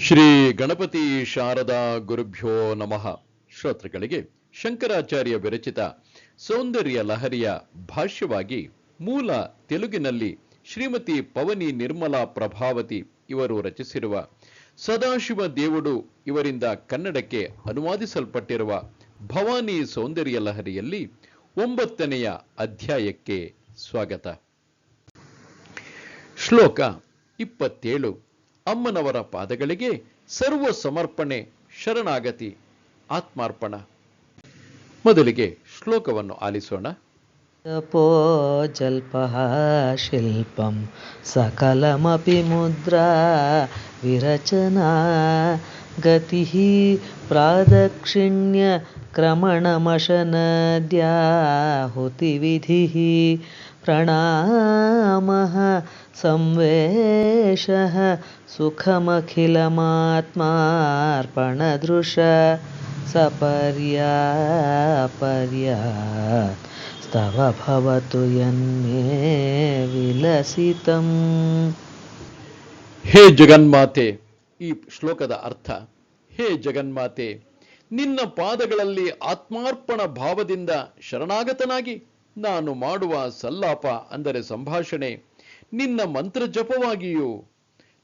ಶ್ರೀ ಗಣಪತಿ ಶಾರದಾ ಗುರುಭ್ಯೋ ನಮಃ. ಶ್ರೋತೃಗಳಿಗೆ ಶಂಕರಾಚಾರ್ಯ ವಿರಚಿತ ಸೌಂದರ್ಯ ಲಹರಿಯ ಭಾಷ್ಯವಾಗಿ ಮೂಲ ತೆಲುಗಿನಲ್ಲಿ ಶ್ರೀಮತಿ ಪವನಿ ನಿರ್ಮಲಾ ಪ್ರಭಾವತಿ ಇವರು ರಚಿಸಿರುವ ಸದಾಶಿವ ದೇವುಡು ಇವರಿಂದ ಕನ್ನಡಕ್ಕೆ ಅನುವಾದಿಸಲ್ಪಟ್ಟಿರುವ ಭವಾನಿ ಸೌಂದರ್ಯ ಲಹರಿಯಲ್ಲಿ ಒಂಬತ್ತನೆಯ ಅಧ್ಯಾಯಕ್ಕೆ ಸ್ವಾಗತ. ಶ್ಲೋಕ ಇಪ್ಪತ್ತೇಳು. ಅಮ್ಮನವರ ಪಾದಗಳಿಗೆ ಸರ್ವ ಸಮರ್ಪಣೆ ಶರಣಾಗತಿ ಆತ್ಮಾರ್ಪಣ. ಮೊದಲಿಗೆ ಶ್ಲೋಕವನ್ನು ಆಲಿಸೋಣ. जपो जल्पः शिल्पं सकलमपि मुद्रा विरचना गतिः प्रादक्षिण्यक्रमणमशनद्याहुतिविधिः प्रणामः संवेशः सुखमखिलमात्मार्पणदृश सपर्यापर्या स्तव भवतु यन्मे विलसितम् ಹೇ ಜಗನ್ಮಾತೆ ಈ ಶ್ಲೋಕದ ಅರ್ಥ ಹೇ ಜಗನ್ಮಾತೆ ನಿನ್ನ ಪಾದಗಳಲ್ಲಿ ಆತ್ಮಾರ್ಪಣ ಭಾವದಿಂದ ಶರಣಾಗತನಾಗಿ ನಾನು ಮಾಡುವ ಸಲ್ಲಾಪ ಅಂದರೆ ಸಂಭಾಷಣೆ ನಿನ್ನ ಮಂತ್ರ ಜಪವಾಗಿಯೂ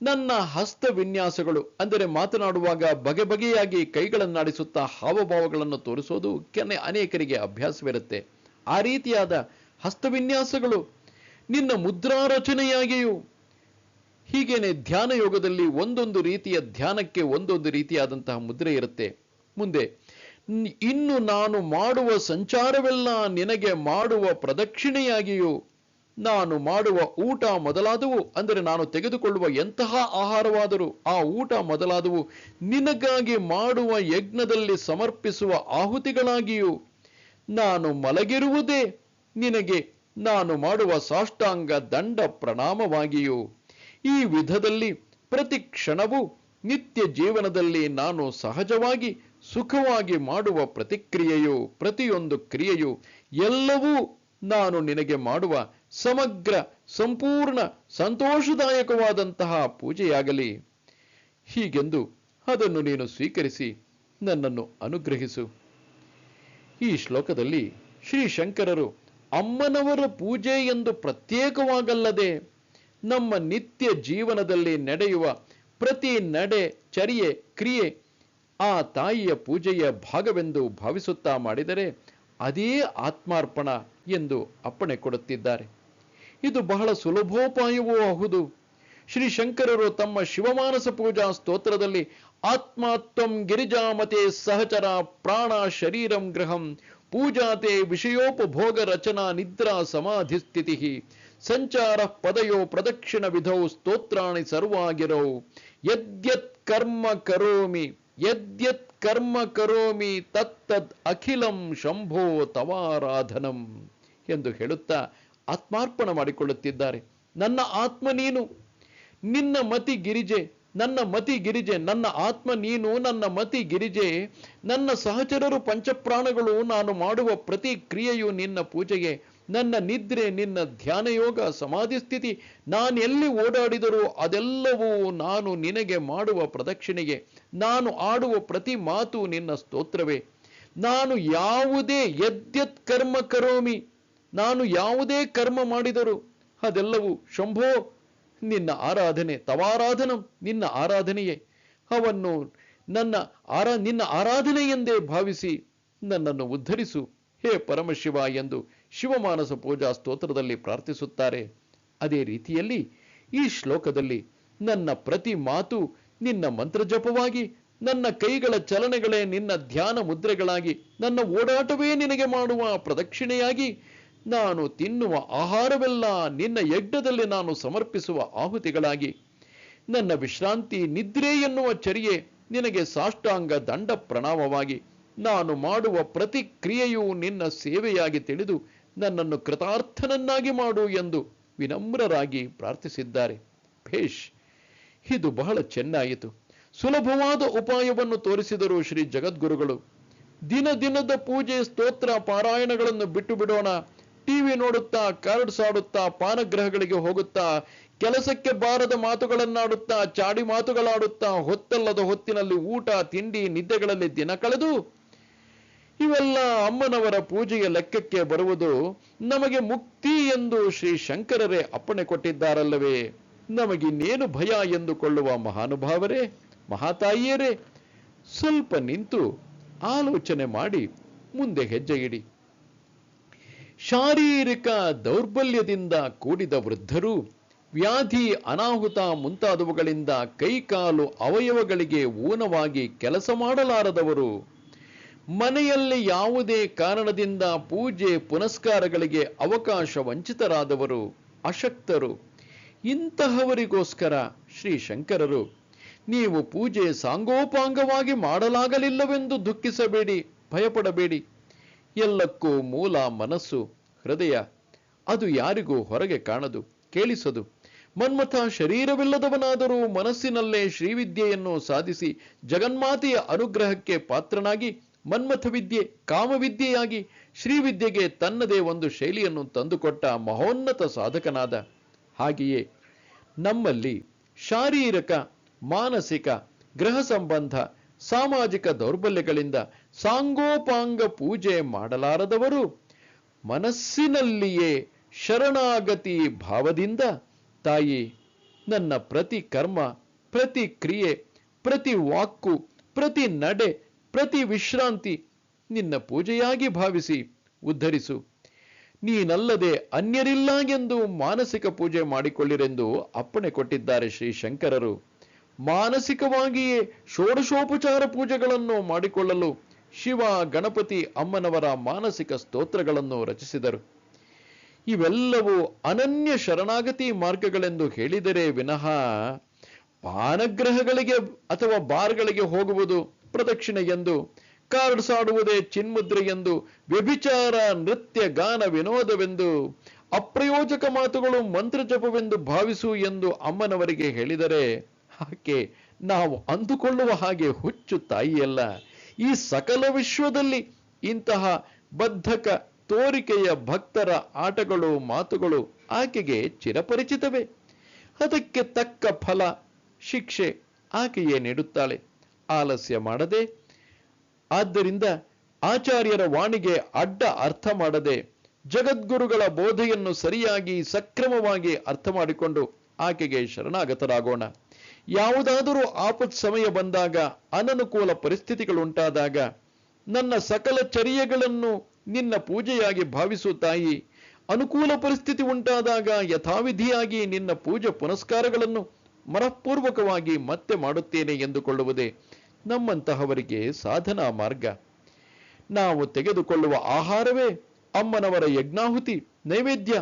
ನನ್ನ ಹಸ್ತ ವಿನ್ಯಾಸಗಳು ಅಂದರೆ ಮಾತನಾಡುವಾಗ ಬಗೆ ಬಗೆಯಾಗಿ ಕೈಗಳನ್ನಾಡಿಸುತ್ತಾ ಹಾವಭಾವಗಳನ್ನು ತೋರಿಸೋದು ಕೆನೆ ಅನೇಕರಿಗೆ ಅಭ್ಯಾಸವಿರುತ್ತೆ ಆ ರೀತಿಯಾದ ಹಸ್ತವಿನ್ಯಾಸಗಳು ನಿನ್ನ ಮುದ್ರಾ ರಚನೆಯಾಗಿಯೂ ಹೀಗೇನೆ ಧ್ಯಾನ ಯೋಗದಲ್ಲಿ ಒಂದೊಂದು ರೀತಿಯ ಧ್ಯಾನಕ್ಕೆ ಒಂದೊಂದು ರೀತಿಯಾದಂತಹ ಮುದ್ರೆ ಇರುತ್ತೆ. ಮುಂದೆ ಇನ್ನು ನಾನು ಮಾಡುವ ಸಂಚಾರವೆಲ್ಲ ನಿನಗೆ ಮಾಡುವ ಪ್ರದಕ್ಷಿಣೆಯಾಗಿಯೂ, ನಾನು ಮಾಡುವ ಊಟ ಮೊದಲಾದವು, ಅಂದರೆ ನಾನು ತೆಗೆದುಕೊಳ್ಳುವ ಎಂತಹ ಆಹಾರವಾದರೂ, ಆ ಊಟ ಮೊದಲಾದವು ನಿನಗಾಗಿ ಮಾಡುವ ಯಜ್ಞದಲ್ಲಿ ಸಮರ್ಪಿಸುವ ಆಹುತಿಗಳಾಗಿಯೂ ನಾನು ಮಲಗಿರುವುದೇ ನಿನಗೆ ನಾನು ಮಾಡುವ ಸಾಷ್ಟಾಂಗ ದಂಡ ಪ್ರಣಾಮವಾಗಿಯೂ. ಈ ವಿಧದಲ್ಲಿ ಪ್ರತಿ ಕ್ಷಣವೂ ನಿತ್ಯ ಜೀವನದಲ್ಲಿ ನಾನು ಸಹಜವಾಗಿ ಸುಖವಾಗಿ ಮಾಡುವ ಪ್ರತಿಕ್ರಿಯೆಯು, ಪ್ರತಿಯೊಂದು ಕ್ರಿಯೆಯು ಎಲ್ಲವೂ ನಾನು ನಿನಗೆ ಮಾಡುವ ಸಮಗ್ರ, ಸಂಪೂರ್ಣ, ಸಂತೋಷದಾಯಕವಾದಂತಹ ಪೂಜೆಯಾಗಲಿ. ಹೀಗೆಂದು ಅದನ್ನು ನೀನು ಸ್ವೀಕರಿಸಿ ನನ್ನನ್ನು ಅನುಗ್ರಹಿಸು. ಈ ಶ್ಲೋಕದಲ್ಲಿ ಶ್ರೀ ಶಂಕರರು ಅಮ್ಮನವರ ಪೂಜೆ ಎಂದು ಪ್ರತ್ಯೇಕವಾಗಲ್ಲದೆ ನಮ್ಮ ನಿತ್ಯ ಜೀವನದಲ್ಲಿ ನಡೆಯುವ ಪ್ರತಿ ನಡೆ, ಚರ್ಯೆ, ಕ್ರಿಯೆ ಆ ತಾಯಿಯ ಪೂಜೆಯ ಭಾಗವೆಂದು ಭಾವಿಸುತ್ತಾ ಮಾಡಿದರೆ ಅದೇ ಆತ್ಮಾರ್ಪಣ ಎಂದು ಅಪ್ಪಣೆ ಕೊಡುತ್ತಿದ್ದಾರೆ. ಇದು ಬಹಳ ಸುಲಭೋಪಾಯವೂ ಹೌದು. ಶ್ರೀ ಶಂಕರರು ತಮ್ಮ ಶಿವಮಾನಸ ಪೂಜಾ ಸ್ತೋತ್ರದಲ್ಲಿ ಆತ್ಮಾತ್ವಂ ಗಿರಿಜಾಮತೆ ಸಹಚರ ಪ್ರಾಣ ಶರೀರಂ ಗೃಹಂ ಪೂಜಾತೆ ವಿಷಯೋಪಭೋಗ ರಚನಾ ನಿದ್ರಾ ಸಮಾಧಿ ಸ್ಥಿತಿ ಸಂಚಾರ ಪದಯೋ ಪ್ರದಕ್ಷಿಣ ವಿಧೌ ಸ್ತೋತ್ರಾಣಿ ಸರ್ವಾಗಿರೌ. ಯದ್ಯತ್ ಕರ್ಮ ಕರೋಮಿ, ಯದ್ಯತ್ ಕರ್ಮ ಕರೋಮಿ ತತ್ತದ್ ಅಖಿಲಂ ಶಂಭೋ ತವಾರಾಧನಂ ಎಂದು ಹೇಳುತ್ತಾ ಆತ್ಮಾರ್ಪಣ ಮಾಡಿಕೊಳ್ಳುತ್ತಿದ್ದಾರೆ. ನನ್ನ ಆತ್ಮ ನೀನು, ನಿನ್ನ ಮತಿ ಗಿರಿಜೆ ನನ್ನ ಮತಿ ಗಿರಿಜೆ, ನನ್ನ ಆತ್ಮ ನೀನು, ನನ್ನ ಮತಿ ಗಿರಿಜೆ, ನನ್ನ ಸಹಚರರು ಪಂಚಪ್ರಾಣಗಳು, ನಾನು ಮಾಡುವ ಪ್ರತಿ ಕ್ರಿಯೆಯು ನಿನ್ನ ಪೂಜೆಗೆ, ನನ್ನ ನಿದ್ರೆ, ನಿನ್ನ ಧ್ಯಾನ ಯೋಗ ಸಮಾಧಿ ಸ್ಥಿತಿ ನಾನೆಲ್ಲಿ ಓಡಾಡಿದರೂ ಅದೆಲ್ಲವೂ ನಾನು ನಿನಗೆ ಮಾಡುವ ಪ್ರದಕ್ಷಿಣೆಗೆ, ನಾನು ಆಡುವ ಪ್ರತಿ ಮಾತು ನಿನ್ನ ಸ್ತೋತ್ರವೇ. ನಾನು ಯಾವುದೇ ಯದ್ಯತ್ ಕರ್ಮ ಕರೋಮಿ, ನಾನು ಯಾವುದೇ ಕರ್ಮ ಮಾಡಿದರೂ ಅದೆಲ್ಲವೂ, ಶಂಭೋ ನಿನ್ನ ಆರಾಧನೆ, ತವಾರಾಧನಂ ನಿನ್ನ ಆರಾಧನೆಯೇ. ಅವನ್ನು ನನ್ನ ಆರಾ, ನಿನ್ನ ಆರಾಧನೆ ಎಂದೇ ಭಾವಿಸಿ ನನ್ನನ್ನು ಉದ್ಧರಿಸು. ಹೇ ಪರಮಶಿವ ಎಂದು ಶಿವಮಾನಸ ಪೂಜಾ ಸ್ತೋತ್ರದಲ್ಲಿ ಪ್ರಾರ್ಥಿಸುತ್ತಾರೆ. ಅದೇ ರೀತಿಯಲ್ಲಿ ಈ ಶ್ಲೋಕದಲ್ಲಿ ನನ್ನ ಪ್ರತಿ ಮಾತು ನಿನ್ನ ಮಂತ್ರಜಪವಾಗಿ, ನನ್ನ ಕೈಗಳ ಚಲನೆಗಳೇ ನಿನ್ನ ಧ್ಯಾನ ಮುದ್ರೆಗಳಾಗಿ, ನನ್ನ ಓಡಾಟವೇ ನಿನಗೆ ಮಾಡುವ ಪ್ರದಕ್ಷಿಣೆಯಾಗಿ ನಾನು ತಿನ್ನುವ ಆಹಾರವೆಲ್ಲ ನಿನ್ನ ಯಜ್ಞದಲ್ಲಿ ನಾನು ಸಮರ್ಪಿಸುವ ಆಹುತಿಗಳಾಗಿ. ನನ್ನ ವಿಶ್ರಾಂತಿ ನಿದ್ರೆ ಎನ್ನುವ ಚರಿಯೆ ನಿನಗೆ ಸಾಷ್ಟಾಂಗ ದಂಡ ಪ್ರಣಾಮವಾಗಿ. ನಾನು ಮಾಡುವ ಪ್ರತಿಕ್ರಿಯೆಯು ನಿನ್ನ ಸೇವೆಯಾಗಿ ತಿಳಿದು ನನ್ನನ್ನು ಕೃತಾರ್ಥನನ್ನಾಗಿ ಮಾಡು ಎಂದು ವಿನಮ್ರರಾಗಿ ಪ್ರಾರ್ಥಿಸಿದ್ದಾರೆ. ಭೇಷ್, ಇದು ಬಹಳ ಚೆನ್ನಾಯಿತು. ಸುಲಭವಾದ ಉಪಾಯವನ್ನು ತೋರಿಸಿದರು ಶ್ರೀ ಜಗದ್ಗುರುಗಳು. ದಿನ ದಿನದ ಪೂಜೆ ಸ್ತೋತ್ರ ಪಾರಾಯಣಗಳನ್ನು ಬಿಟ್ಟು ಬಿಡೋಣ. ಟಿವಿ ನೋಡುತ್ತಾ ಕಾರ್ಡ್ಸ್ ಆಡುತ್ತಾ ಪಾನಗ್ರಹಗಳಿಗೆ ಹೋಗುತ್ತಾ, ಕೆಲಸಕ್ಕೆ ಬಾರದ ಮಾತುಗಳನ್ನಾಡುತ್ತಾ, ಚಾಡಿ ಮಾತುಗಳಾಡುತ್ತಾ, ಹೊತ್ತಲ್ಲದ ಹೊತ್ತಿನಲ್ಲಿ ಊಟ, ತಿಂಡಿ, ನಿದ್ದೆಗಳಲ್ಲಿ ದಿನ ಕಳೆದು ಇವೆಲ್ಲ ಅಮ್ಮನವರ ಪೂಜೆಯ ಲೆಕ್ಕಕ್ಕೆ ಬರುವುದು ನಮಗೆ ಮುಕ್ತಿ ಎಂದು ಶ್ರೀ ಶಂಕರರೇ ಅಪ್ಪಣೆ ಕೊಟ್ಟಿದ್ದಾರಲ್ಲವೇ. ನಮಗಿನ್ನೇನು ಭಯ ಎಂದುಕೊಳ್ಳುವ ಮಹಾನುಭಾವರೇ, ಮಹಾತಾಯಿಯರೇ, ಸ್ವಲ್ಪ ನಿಂತು ಆಲೋಚನೆ ಮಾಡಿ ಮುಂದೆ ಹೆಜ್ಜೆ ಇಡಿ. ಶಾರೀರಿಕ ದೌರ್ಬಲ್ಯದಿಂದ ಕೂಡಿದ ವೃದ್ಧರು, ವ್ಯಾಧಿ, ಅನಾಹುತ ಮುಂತಾದವುಗಳಿಂದ ಕೈಕಾಲು ಅವಯವಗಳಿಗೆ ಊನವಾಗಿ ಕೆಲಸ ಮಾಡಲಾರದವರು. ಮನೆಯಲ್ಲಿ ಯಾವುದೇ ಕಾರಣದಿಂದ ಪೂಜೆ, ಪುನಸ್ಕಾರಗಳಿಗೆ ಅವಕಾಶ ವಂಚಿತರಾದವರು ಅಶಕ್ತರು. ಇಂತಹವರಿಗೋಸ್ಕರ ಶ್ರೀ ಶಂಕರರು ನೀವು ಪೂಜೆ ಸಾಂಗೋಪಾಂಗವಾಗಿ ಮಾಡಲಾಗಲಿಲ್ಲವೆಂದು ದುಃಖಿಸಬೇಡಿ, ಭಯಪಡಬೇಡಿ. ಎಲ್ಲಕ್ಕೂ ಮೂಲ ಮನಸ್ಸು, ಹೃದಯ. ಅದು ಯಾರಿಗೂ ಹೊರಗೆ ಕಾಣದು, ಕೇಳಿಸದು. ಮನ್ಮಥ ಶರೀರವಿಲ್ಲದವನಾದರೂ ಮನಸ್ಸಿನಲ್ಲೇ ಶ್ರೀವಿದ್ಯೆಯನ್ನು ಸಾಧಿಸಿ ಜಗನ್ಮಾತೆಯ ಅನುಗ್ರಹಕ್ಕೆ ಪಾತ್ರನಾಗಿ, ಮನ್ಮಥ ವಿದ್ಯೆ ಕಾಮವಿದ್ಯೆಯಾಗಿ ಶ್ರೀವಿದ್ಯೆಗೆ ತನ್ನದೇ ಒಂದು ಶೈಲಿಯನ್ನು ತಂದುಕೊಟ್ಟ ಮಹೋನ್ನತ ಸಾಧಕನಾದ. ಹಾಗೆಯೇ ನಮ್ಮಲ್ಲಿ ಶಾರೀರಿಕ, ಮಾನಸಿಕ, ಗೃಹ ಸಂಬಂಧ, ಸಾಮಾಜಿಕ ದೌರ್ಬಲ್ಯಗಳಿಂದ ಸಾಂಗೋಪಾಂಗ ಪೂಜೆ ಮಾಡಲಾರದವರು ಮನಸ್ಸಿನಲ್ಲಿಯೇ ಶರಣಾಗತಿ ಭಾವದಿಂದ, ತಾಯಿ, ನನ್ನ ಪ್ರತಿ ಕರ್ಮ, ಪ್ರತಿ ಕ್ರಿಯೆ, ಪ್ರತಿ ವಾಕು ಪ್ರತಿ ನಡೆ, ಪ್ರತಿ ವಿಶ್ರಾಂತಿ ನಿನ್ನ ಪೂಜೆಯಾಗಿ ಭಾವಿಸಿ, ಉದ್ಧರಿಸು. ನೀನಲ್ಲದೆ ಅನ್ಯರಿಲ್ಲ ಎಂದು ಮಾನಸಿಕ ಪೂಜೆ ಮಾಡಿಕೊಳ್ಳಿರೆಂದು ಅಪ್ಪಣೆ ಕೊಟ್ಟಿದ್ದಾರೆ ಶ್ರೀ ಶಂಕರರು ಮಾನಸಿಕವಾಗಿಯೇ ಷೋಡಶೋಪಚಾರ ಪೂಜೆಗಳನ್ನು ಮಾಡಿಕೊಳ್ಳಲು ಶಿವ, ಗಣಪತಿ ಅಮ್ಮನವರ ಮಾನಸಿಕ ಸ್ತೋತ್ರಗಳನ್ನು ರಚಿಸಿದರು. ಇವೆಲ್ಲವೂ ಅನನ್ಯ ಶರಣಾಗತಿ ಮಾರ್ಗಗಳೆಂದು ಹೇಳಿದರೆ ವಿನಃ ಪಾನಗ್ರಹಗಳಿಗೆ ಅಥವಾ ಬಾರ್ಗಳಿಗೆ ಹೋಗುವುದು ಪ್ರದಕ್ಷಿಣೆ ಎಂದು ಕಾರ್ಡ್ ಸಾಡುವುದೇ ಚಿನ್ಮುದ್ರೆ ಎಂದು, ವ್ಯಭಿಚಾರ, ನೃತ್ಯ, ಗಾನ, ವಿನೋದವೆಂದು, ಅಪ್ರಯೋಜಕ ಮಾತುಗಳು ಮಂತ್ರ ಜಪವೆಂದು ಭಾವಿಸು ಎಂದು ಅಮ್ಮನವರಿಗೆ ಹೇಳಿದರೆ ಆಕೆ ನಾವು ಅಂದುಕೊಳ್ಳುವ ಹಾಗೆ ಹುಚ್ಚು ತಾಯಿಯಲ್ಲ. ಈ ಸಕಲ ವಿಶ್ವದಲ್ಲಿ ಇಂತಹ ಬದ್ಧಕ ತೋರಿಕೆಯ ಭಕ್ತರ ಆಟಗಳು, ಮಾತುಗಳು ಆಕೆಗೆ ಚಿರಪರಿಚಿತವೇ. ಅದಕ್ಕೆ ತಕ್ಕ ಫಲ, ಶಿಕ್ಷೆ ಆಕೆಯೇ ನೀಡುತ್ತಾಳೆ. ಆಲಸ್ಯ ಮಾಡದೆ, ಆದ್ದರಿಂದ ಆಚಾರ್ಯರ ವಾಣಿಗೆ ಅಡ್ಡ ಅರ್ಥ ಮಾಡದೆ, ಜಗದ್ಗುರುಗಳ ಬೋಧೆಯನ್ನು ಸರಿಯಾಗಿ ಸಕ್ರಮವಾಗಿ ಅರ್ಥ ಮಾಡಿಕೊಂಡು ಆಕೆಗೆ ಶರಣಾಗತರಾಗೋಣ. ಯಾವುದಾದರೂ ಆಪತ್ ಸಮಯ ಬಂದಾಗ, ಅನನುಕೂಲ ಪರಿಸ್ಥಿತಿಗಳುಂಟಾದಾಗ ನನ್ನ ಸಕಲ ಚರ್ಯಗಳನ್ನು ನಿನ್ನ ಪೂಜೆಯಾಗಿ ಭಾವಿಸು ತಾಯಿ. ಅನುಕೂಲ ಪರಿಸ್ಥಿತಿ ಉಂಟಾದಾಗ ಯಥಾವಿಧಿಯಾಗಿ ನಿನ್ನ ಪೂಜೆ ಪುನಸ್ಕಾರಗಳನ್ನು ಮನಃಪೂರ್ವಕವಾಗಿ ಮತ್ತೆ ಮಾಡುತ್ತೇನೆ ಎಂದುಕೊಳ್ಳುವುದೇ ನಮ್ಮಂತಹವರಿಗೆ ಸಾಧನಾ ಮಾರ್ಗ. ನಾವು ತೆಗೆದುಕೊಳ್ಳುವ ಆಹಾರವೇ ಅಮ್ಮನವರ ಯಜ್ಞಾಹುತಿ, ನೈವೇದ್ಯ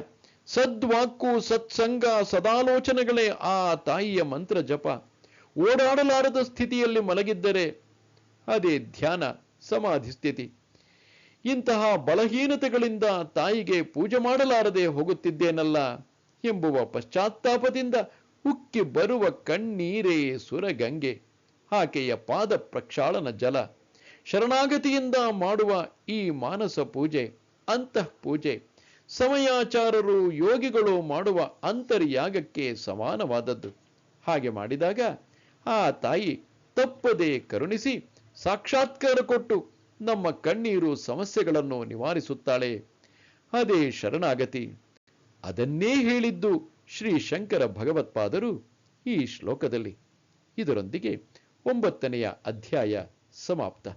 ಸದ್ವಾಕು ಸತ್ಸಂಗ ಸದಾಲೋಚನೆಗಳೇ ಆ ತಾಯಿಯ ಮಂತ್ರ ಜಪ. ಓಡಾಡಲಾರದ ಸ್ಥಿತಿಯಲ್ಲಿ ಮಲಗಿದ್ದರೆ ಅದೇ ಧ್ಯಾನ ಸಮಾಧಿ ಸ್ಥಿತಿ ಇಂತಹ ಬಲಹೀನತೆಗಳಿಂದ ತಾಯಿಗೆ ಪೂಜೆ ಮಾಡಲಾರದೆ ಹೋಗುತ್ತಿದ್ದೇನಲ್ಲ ಎಂಬುವ ಪಶ್ಚಾತ್ತಾಪದಿಂದ ಉಕ್ಕಿ ಬರುವ ಕಣ್ಣೀರೇ ಸುರಗಂಗೆ. ಆಕೆಯ ಪಾದ ಪ್ರಕ್ಷಾಳನ ಜಲ. ಶರಣಾಗತಿಯಿಂದ ಮಾಡುವ ಈ ಮಾನಸ ಪೂಜೆ ಅಂತಃ ಪೂಜೆ ಸಮಯಾಚಾರರು ಯೋಗಿಗಳು ಮಾಡುವ ಅಂತರ್ಯಾಗಕ್ಕೆ ಸಮಾನವಾದದ್ದು. ಹಾಗೆ ಮಾಡಿದಾಗ ಆ ತಾಯಿ ತಪ್ಪದೆ ಕರುಣಿಸಿ ಸಾಕ್ಷಾತ್ಕಾರ ಕೊಟ್ಟು ನಮ್ಮ ಕಣ್ಣೀರು ಸಮಸ್ಯೆಗಳನ್ನು ನಿವಾರಿಸುತ್ತಾಳೆ. ಅದೇ ಶರಣಾಗತಿ. ಅದನ್ನೇ ಹೇಳಿದ್ದು ಶ್ರೀ ಶಂಕರ ಭಗವತ್ಪಾದರು ಈ ಶ್ಲೋಕದಲ್ಲಿ. ಇದರೊಂದಿಗೆ ಒಂಬತ್ತನೆಯ ಅಧ್ಯಾಯ ಸಮಾಪ್ತ.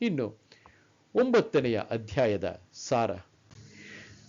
ಇನ್ನು ಒಂಬತ್ತನೆಯ ಅಧ್ಯಾಯದ ಸಾರ.